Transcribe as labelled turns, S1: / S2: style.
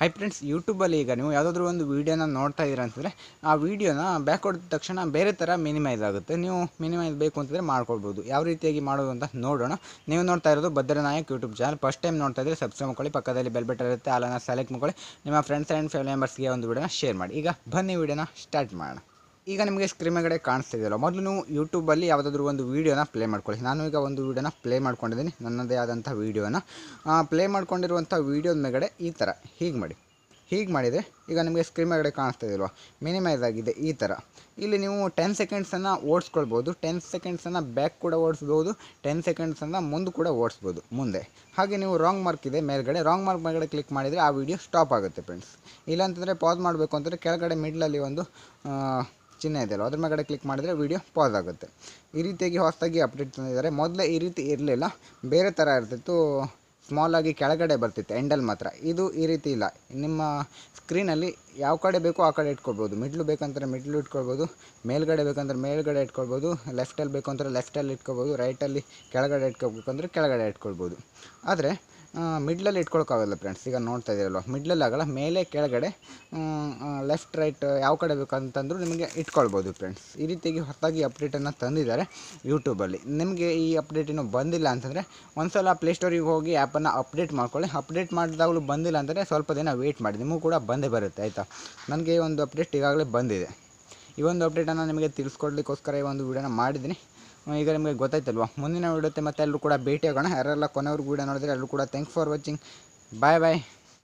S1: Hi friends ಯೂಟ್ಯೂಬಲ್ಲಿ ಈಗ ನೀವು ಯಾವುದಾದ್ರೂ ಒಂದು ವೀಡಿಯೋನ ನೋಡ್ತಾ ಇದ್ದೀರ ಅಂತಂದರೆ, ಆ ವೀಡಿಯೋನ ಬ್ಯಾಕ್ ಹೊಡೆದ ತಕ್ಷಣ ಬೇರೆ ಥರ ಮಿನಿಮೈಸ್ ಆಗುತ್ತೆ. ನೀವು ಮಿನಿಮೈಸ್ ಬೇಕು ಅಂತಂದರೆ ಮಾಡ್ಕೊಳ್ಬೋದು. ಯಾವ ರೀತಿಯಾಗಿ ಮಾಡೋದು ಅಂತ ನೋಡೋಣ. ನೀವು ನೋಡ್ತಾ ಇರೋದು Bhadranayak YouTube channel first time ನೋಡ್ತಾ ಇದ್ದರೆ ಸಬ್ಸ್ಕ್ರೈಬ್ ಮಾಡ್ಕೊಳ್ಳಿ. ಪಕ್ಕದಲ್ಲಿ ಬೆಲ್ ಬಟನ್ ಇರುತ್ತೆ ಅಲ್ಲನ ಸೆಲೆಕ್ಟ್ ಮಾಡ್ಕೊಳ್ಳಿ. ನಿಮ್ಮ ಫ್ರೆಂಡ್ಸ್ ಆ್ಯಂಡ್ ಫ್ಯಾಮಿಲಿ ಮೆಂಬರ್ಸ್ಗೆ ಒಂದು ವೀಡಿಯೋನ ಶೇರ್ ಮಾಡಿ. ಈಗ ಬನ್ನಿ ವೀಡಿಯೋನ ಸ್ಟಾರ್ಟ್ ಮಾಡೋಣ. ಈಗ ನಿಮಗೆ ಸ್ಕ್ರೀನ್ ಮೇಗಡೆ ಕಾಣಿಸ್ತಿದೆಯಲ್ಲ, ಮೊದಲು ನೀವು ಯೂಟ್ಯೂಬಲ್ಲಿ ಯಾವುದಾದ್ರೂ ಒಂದು ವೀಡಿಯೋನ ಪ್ಲೇ ಮಾಡ್ಕೊಳ್ಳಿ. ನಾನು ಈಗ ಒಂದು ವೀಡಿಯೋನ ಪ್ಲೇ ಮಾಡ್ಕೊಂಡಿದ್ದೀನಿ, ನನ್ನದೇ ಆದಂಥ ವೀಡಿಯೋನ ಪ್ಲೇ ಮಾಡ್ಕೊಂಡಿರುವಂಥ ವೀಡಿಯೋದ ಮೇಗಡೆ ಈ ಥರ ಹೀಗೆ ಮಾಡಿ. ಹೀಗೆ ಮಾಡಿದರೆ ಈಗ ನಿಮಗೆ ಸ್ಕ್ರೀನ್ ಮೇಗಡೆ ಕಾಣಿಸ್ತಾ ಇದೆಯಲ್ವ ಮಿನಿಮೈಸ್ ಆಗಿದೆ ಈ ಥರ ಇಲ್ಲಿ ನೀವು ಟೆನ್ ಸೆಕೆಂಡ್ಸನ್ನು ಓಡಿಸ್ಕೊಳ್ಬೋದು ಟೆನ್ ಸೆಕೆಂಡ್ಸನ್ನು ಬ್ಯಾಕ್ ಕೂಡ ಓಡಿಸ್ಬೋದು ಟೆನ್ ಸೆಕೆಂಡ್ಸನ್ನು ಮುಂದೆ ಕೂಡ ಓಡಿಸ್ಬೋದು, ಮುಂದೆ. ಹಾಗೆ ನೀವು ರಾಂಗ್ ಮಾರ್ಕ್ ಇದೆ ಮೇಲ್ಗಡೆ ರಾಂಗ್ ಮಾರ್ಕ್ ಮೇಲ್ಗಡೆ ಕ್ಲಿಕ್ ಮಾಡಿದರೆ ಆ ವಿಡಿಯೋ ಸ್ಟಾಪ್ ಆಗುತ್ತೆ ಫ್ರೆಂಡ್ಸ್ ಇಲ್ಲಾಂತಂದರೆ ಪಾಸ್ ಮಾಡಬೇಕು ಅಂತಂದರೆ ಕೆಳಗಡೆ ಮಿಡ್ಲಲ್ಲಿ ಒಂದು ಚಿಹ್ನೆ ಇದೆಯಲ್ಲ ಅದ್ರ ಮೇಲ್ಗಡೆ ಕ್ಲಿಕ್ ಮಾಡಿದರೆ ವಿಡಿಯೋ ಪಾಸ್ ಆಗುತ್ತೆ. ಈ ರೀತಿಯಾಗಿ ಹೊಸದಾಗಿ ಅಪ್ಡೇಟ್ ತಂದಿದ್ದಾರೆ. ಮೊದಲೇ ಈ ರೀತಿ ಇರಲಿಲ್ಲ. ಬೇರೆ ಥರ ಇರ್ತಿತ್ತು. ಸ್ಮಾಲಾಗಿ ಕೆಳಗಡೆ ಬರ್ತಿತ್ತು ಎಂಡಲ್ಲಿ ಮಾತ್ರ. ಇದು ಈ ರೀತಿ ಇಲ್ಲ. ನಿಮ್ಮ ಸ್ಕ್ರೀನಲ್ಲಿ ಯಾವ ಕಡೆ ಬೇಕೋ ಆ ಕಡೆ ಇಟ್ಕೊಳ್ಬೋದು. ಮಿಡ್ಲು ಬೇಕಂದ್ರೆ ಮಿಡ್ಲು ಇಟ್ಕೊಳ್ಬೋದು. ಮೇಲ್ಗಡೆ ಬೇಕಂದ್ರೆ ಮೇಲ್ಗಡೆ ಇಟ್ಕೊಳ್ಬೋದು. ಲೆಫ್ಟಲ್ಲಿ ಬೇಕು ಅಂದರೆ ಲೆಫ್ಟಲ್ಲಿ ಇಟ್ಕೊಳ್ಬೋದು. ರೈಟಲ್ಲಿ ಕೆಳಗಡೆ ಇಟ್ಕೋಬೇಕಂದ್ರೆ ಕೆಳಗಡೆ ಇಟ್ಕೊಳ್ಬೋದು. ಆದರೆ ಮಿಡ್ಲಲ್ಲಿ ಇಟ್ಕೊಳಕ್ಕಾಗಲ್ಲ ಫ್ರೆಂಡ್ಸ್ ಈಗ ನೋಡ್ತಾ ಇದ್ದೀರಲ್ವ ಮಿಡ್ಲಲ್ಲಿ ಆಗಲ್ಲ, ಮೇಲೆ ಕೆಳಗಡೆ ಲೆಫ್ಟ್ ರೈಟ್ ಯಾವ ಕಡೆ ಬೇಕಂತಂದ್ರೂ ನಿಮಗೆ ಇಟ್ಕೊಳ್ಬೋದು ಫ್ರೆಂಡ್ಸ್ ಈ ರೀತಿಯಾಗಿ ಹೊಸದಾಗಿ ಅಪ್ಡೇಟನ್ನು ತಂದಿದ್ದಾರೆ ಯೂಟ್ಯೂಬಲ್ಲಿ ನಿಮಗೆ ಈ ಅಪ್ಡೇಟ್ ಇನ್ನೂ ಬಂದಿಲ್ಲ ಅಂತಂದರೆ ಒಂದ್ಸಲ ಪ್ಲೇಸ್ಟೋರಿಗೆ ಹೋಗಿ ಆ್ಯಪನ್ನು ಅಪ್ಡೇಟ್ ಮಾಡ್ಕೊಳ್ಳಿ. ಅಪ್ಡೇಟ್ ಮಾಡಿದಾಗಲೂ ಬಂದಿಲ್ಲ ಅಂದರೆ ಸ್ವಲ್ಪ ದಿನ ವೆಯ್ಟ್ ಮಾಡಿ. ನಿಮಗೂ ಕೂಡ ಬಂದೇ ಬರುತ್ತೆ, ಆಯಿತಾ? ನನಗೆ ಒಂದು ಅಪ್ಡೇಟ್ ಈಗಾಗಲೇ ಬಂದಿದೆ. ಈ ಒಂದು ಅಪ್ಡೇಟನ್ನು ನಿಮಗೆ ತಿಳಿಸ್ಕೊಡ್ಲಿಕ್ಕೋಸ್ಕರ ಈ ಒಂದು ವಿಡಿಯೋನ ಮಾಡಿದ್ದೀನಿ. ಈಗ ನಿಮಗೆ ಗೊತ್ತಾಯ್ತಲ್ವ? ಮುಂದಿನ ವಿಡಿಯೋತೆ ಮತ್ತೆ ಎಲ್ಲರೂ ಕೂಡ ಭೇಟಿ ಆಗೋಣ ಯಾರೆಲ್ಲ ಕೊನೆವರೆಗೂ ವಿಡಿಯೋ ನೋಡಿದ್ರೆ ಎಲ್ಲರೂ ಕೂಡ thanks for watching bye bye